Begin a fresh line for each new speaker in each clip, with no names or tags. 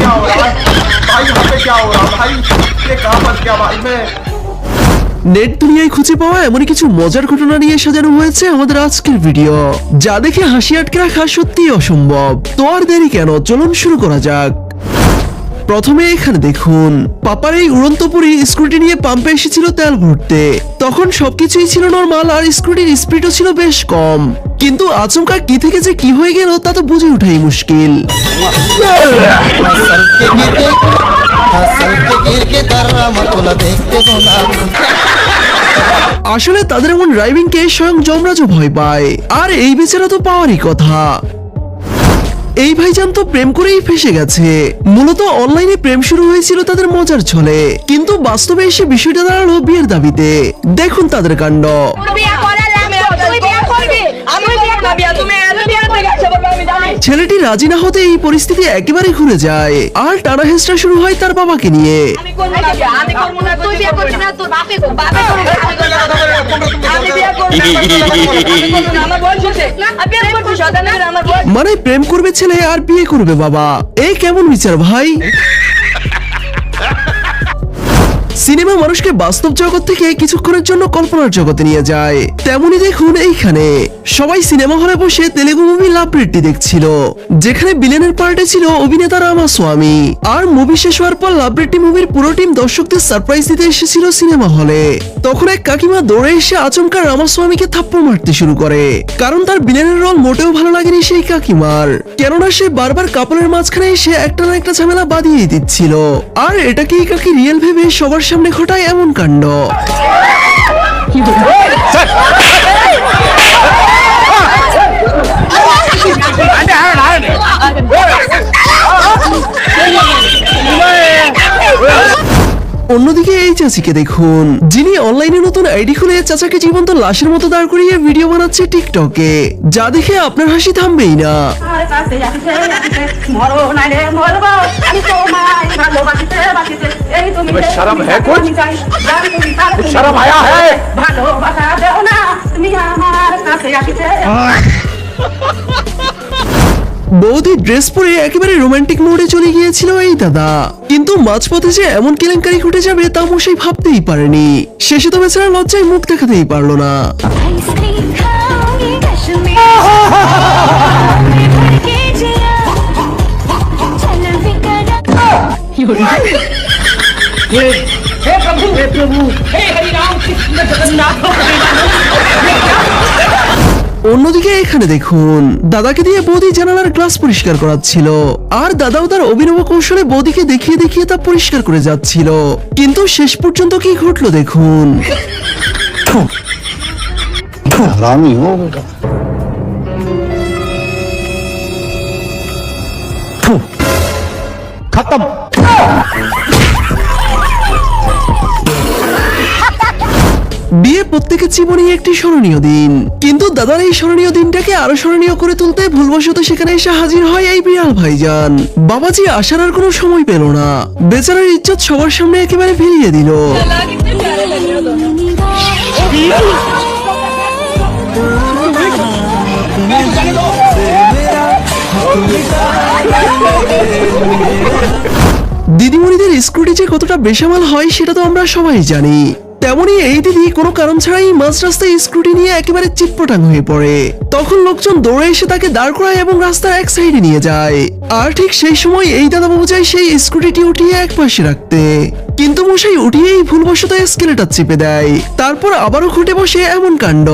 क्या हो रहा है भाई यहाँ पे क्या हो रहा है भाई ये कहाँ फंस गया भाई मैं
নেট দুনিয়ায় খুঁজে পাওয়া এমন কিছু মজার ঘটনা নিয়ে সাজানো হয়েছে আমাদের আজকের ভিডিও যা দেখে হাসি আটকে রাখা সত্যিই অসম্ভব তো আর দেরি কেন চলুন শুরু করা যাক প্রথমে এখানে দেখুন, পাপার এই উড়ন্তপুরি স্কুটি নিয়ে পাম্পে এসেছিল তেল ভরতে। তখন সবকিছুই ছিল নর্মাল আর স্কুটির স্পিডও ছিল বেশ কম। কিন্তু আচমকা কি থেকে যে কি হয়ে গেল তা তো বুঝে ওঠাই মুশকিল। আসলে তাদের এমন ড্রাইভিংকে স্বয়ং যমরাজও ভয় পায়। আর এই বেচারা তো পাওয়ারই কথা। এই ভাইজান তো প্রেম করেই ফেসে গেছে। মূলত অনলাইনে প্রেম শুরু হয়েছিল তাদের মজার ছলে। কিন্তু বাস্তবে এসে বিষয়টা দাঁড়াল বিয়ের দাবিতে। দেখুন তাদের কাণ্ড। ছেলেটি রাজি না হতে এই পরিস্থিতি একেবারে ঘুরে যায়। আর টানা হেসটা শুরু হয় তার বাবাকে নিয়ে। মানে প্রেম করবে ছেলে আর বিয়ে করবে বাবা। এই কেমন বিচার ভাই? সিনেমা মানুষকে বাস্তব জগৎ থেকে কিছুক্ষণের জন্য কল্পনার জগতে নিয়ে যায়। তেমনি দেখুন এইখানে। সবাই সিনেমা হলে বসে তেলেগু মুভি লাভ দেখছিল, যেখানে বিলেনের পার্টে ছিল অভিনেতা রামাস্বামী। আর মুভি শেষ হওয়ার পর লাভ রেড্ডি মুভির পুরো টিম দর্শকদের সারপ্রাইজ দিতে এসেছিল সিনেমা হলে। তখন এক কাকিমা দৌড়ে এসে আচমকা রামাস্বামীকে থাপ্পড় মারতে শুরু করে। কারণ তার বিলেনের রোল মোটেও ভালো লাগেনি সেই কাকিমার। কেননা সে বারবার কাপড়ের মাঝখানে এসে একটা না একটা ঝামেলা বাঁধিয়ে দিচ্ছিল। আর এটাকেই কাকি রিয়েল ভেবে সবার সামনে ঘটায় এমন কাণ্ড। অন্যদিকে এই চাচিকে দেখুন, যিনি অনলাইনে নতুন আইডি খুলে চাচাকে জীবন্ত লাশের মতো দাঁড় করিয়ে ভিডিও বানাচ্ছে টিকটকে, যা দেখে আপনার হাসি থামবেই না।
तुम्हें शर्म है कुछ?
আমি চাই, জানি তুমি তার
कुछ शर्म आया है
ভালোবাসা দেও না তুমি আমার কাছে আসিছে
বৌদি ড্রেস পরে একেবারে রোমান্টিক মোডে চলে গিয়েছিল এই দাদা কিন্তু মাঝপথে যে এমন কেলেঙ্কারি ঘটে যাবে তা মশাই ভাবতেই পারেনি শেষে তো বেচারা লজ্জায় মুখ দেখাতেই পারলো না
आइसक्रीम खाऊंगी कश्मीर में भर के जिया चल फिकर
অন্যদিকে এখানে দেখুন দাদাকে দিয়ে বৌদি জানালার গ্লাস পরিষ্কার করাচ্ছিল আর দাদাও তার অভিনব কৌশলে বৌদিকে দেখিয়ে দেখিয়ে তা পরিষ্কার করে যাচ্ছিল কিন্তু শেষ পর্যন্ত কি ঘটলো দেখুন
हरामी हो बेटा
खत्म
বিয়ে প্রত্যেকের জীবনেই একটি স্মরণীয় দিন। কিন্তু দাদার এই স্মরণীয় দিনটাকে আরও স্মরণীয় করে তুলতে ভুলবশত সেখানে এসে হাজির হয় এই বিড়াল ভাইজান। বাবাজি আসার আর কোনো সময় পেল না। বেচারার ইজ্জত সবার সামনে একেবারে ফিরিয়ে দিল। দিদিমণিদের স্কুটি যে কতটা বেসামাল হয়, সেটা তো আমরা সবাই জানি। তেমনি এই দিদি কোনো কারণ ছাড়াই মাঝ রাস্তায় স্কুটি নিয়ে একেবারে চিটপটাং হয়ে পড়ে। তখন লোকজন দৌড়ে এসে তাকে দাঁড় করায় এবং রাস্তার এক সাইডে নিয়ে যায়। আর ঠিক সেই সময় এই দাদাবাবু যায় সেই স্কুটিটি উঠিয়ে এক পাশে রাখতে। কিন্তু মশাই উঠিয়েই ভুলবশত স্কেলেটার চেপে দেয়। তারপর আবারও ঘটে বসে এমন কাণ্ড।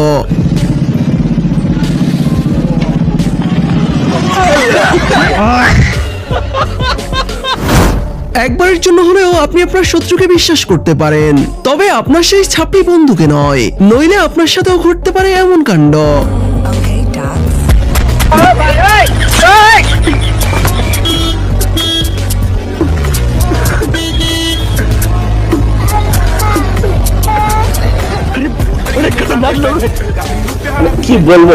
একবারের জন্য হলেও আপনি আপনার শত্রুকে বিশ্বাস করতে পারেন। তবে আপনার সেই ছাপড়ি বন্ধুকে নয়, নইলে আপনার সাথেও ঘটতে পারে এমন কাণ্ড।
কি বলব?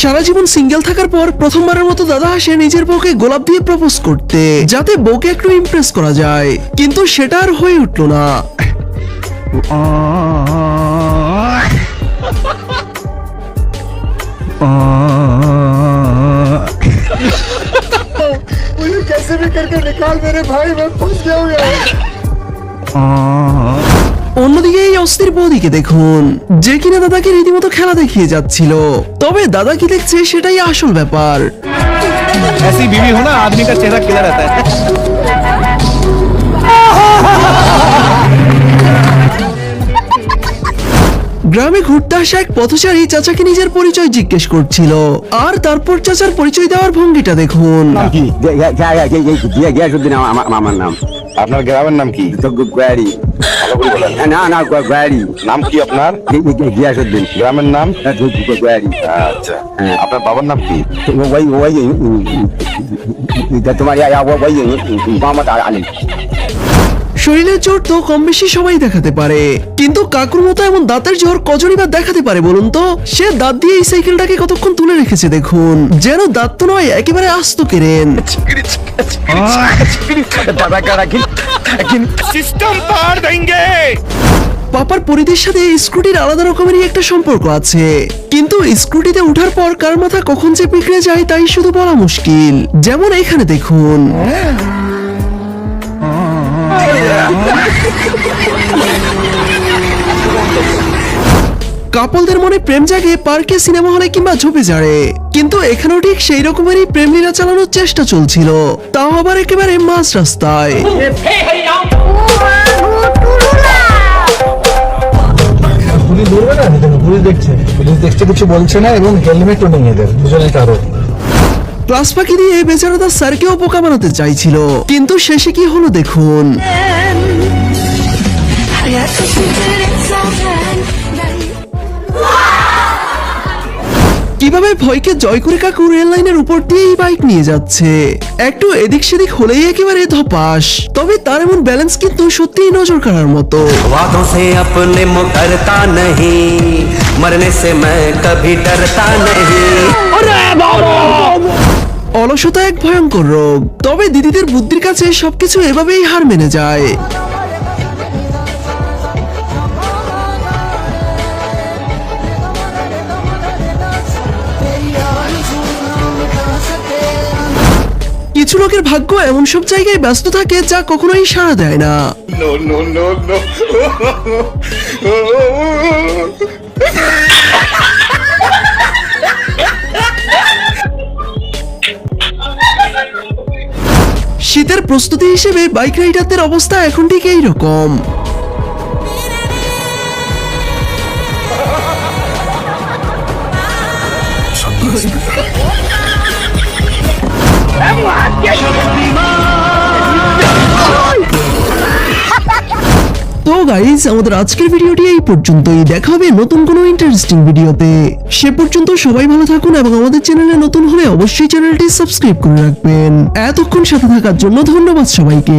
সারা জীবন সিঙ্গেল থাকার পর প্রথমবারের মতো দাদা আসে নিজের বউকে গোলাপ দিয়ে প্রপোজ করতে, যাতে বউকে একটু ইমপ্রেস করা যায়। কিন্তু সেটা আর হয়ে উঠল না। অন্যদিকে এই অস্থির বৌদিকে দেখুন যে কিনা দাদাকে রীতিমতো খেলা দেখিয়ে যাচ্ছিল তবে দাদা কি দেখছে সেটাই আসল ব্যাপার
ऐसी बीवी हो ना आदमी का चेहरा खिला रहता है
গ্রামে ঘুরতে আসা এক পথচারী চাচাকে নিজের পরিচয় জিজ্ঞেস করছিল আর তারপর চাচার পরিচয় দেওয়ার ভঙ্গিটা দেখুন
কি গিয়াসুদ্দিন আমার আমার নাম
আপনার গ্রামের নাম কি
গোয়ারি না না গোয়ারি
নাম কি আপনার
গিয়াসুদ্দিন
গ্রামের নাম
গোয়ারি
আচ্ছা আপনার বাবার নাম কি
তোমার মোহাম্মদ আলী
শরীরের জোর তো কম বেশি সবাই দেখাতে পারে। কিন্তু কাকুর মতো এমন দাঁতের জোর কজনই বা দেখাতে পারে বলুন তো? সে দাঁত দিয়ে এই সাইকেলটাকে কতক্ষণ তুলে রেখেছে দেখুন। যেন দাঁত তো নয় একেবারে আস্ত কেরেন পাপার পরিধির সাথে স্ক্রুটির আলাদা রকমেরই একটা সম্পর্ক আছে। কিন্তু স্ক্রুটিতে উঠার পর কার মাথা কখন যে পিঁকড়ে যায় তাই শুধু বলা মুশকিল। যেমন এখানে দেখুন। কাপলদের মনে প্রেম জাগে পার্কে সিনেমা হলে কিংবা ঝোপে যাড়ে কিন্তু এখানেও ঠিক সেই রকমেরই প্রেম লীলা চালানোর চেষ্টা চলছিল। তাও আবার একেবারে মাঝ রাস্তায়।
দেখছে। দেখছে কিছু বলছে না এবং হেলমেটও নেই এদের। দুজনে কারও।
ক্লাস পাখি দিয়ে বেচারা তার স্যারকেও বোকা বানাতে চাইছিল? কিন্তু শেষে কি হলো দেখুন। কীভাবে ভয়কে জয় করে কাকু রেল লাইনের উপর দিয়ে এই বাইক নিয়ে যাচ্ছে? একটু এদিক সেদিক হলেই একেবারে ধপাস। তবে তার এমন ব্যালেন্স কিন্তু সত্যি নজর কাড়ার মতো।
মরনে সে মে ডরতা নহীं
অলসতা এক ভয়ঙ্কর রোগ তবে দিদিদের বুদ্ধির কাছে সবকিছু এভাবেই হার মেনে যায় কিছু লোকের ভাগ্য এমন সব জায়গায় ব্যস্ত থাকে যা কখনোই সাড়া দেয় না
নো নো নো নো
শীতের প্রস্তুতি হিসেবে বাইক রাইডারদের অবস্থা এখন ঠিক এইরকম। তো গাইজ আমাদের আজকের ভিডিওটি এই পর্যন্তই। দেখা হবে নতুন কোনো ইন্টারেস্টিং ভিডিওতে সে পর্যন্ত সবাই ভালো থাকুন এবং আমাদের চ্যানেলে নতুন হলে অবশ্যই চ্যানেলটি সাবস্ক্রাইব করে রাখবেন। এতক্ষণ সাথে থাকার জন্য ধন্যবাদ সবাইকে।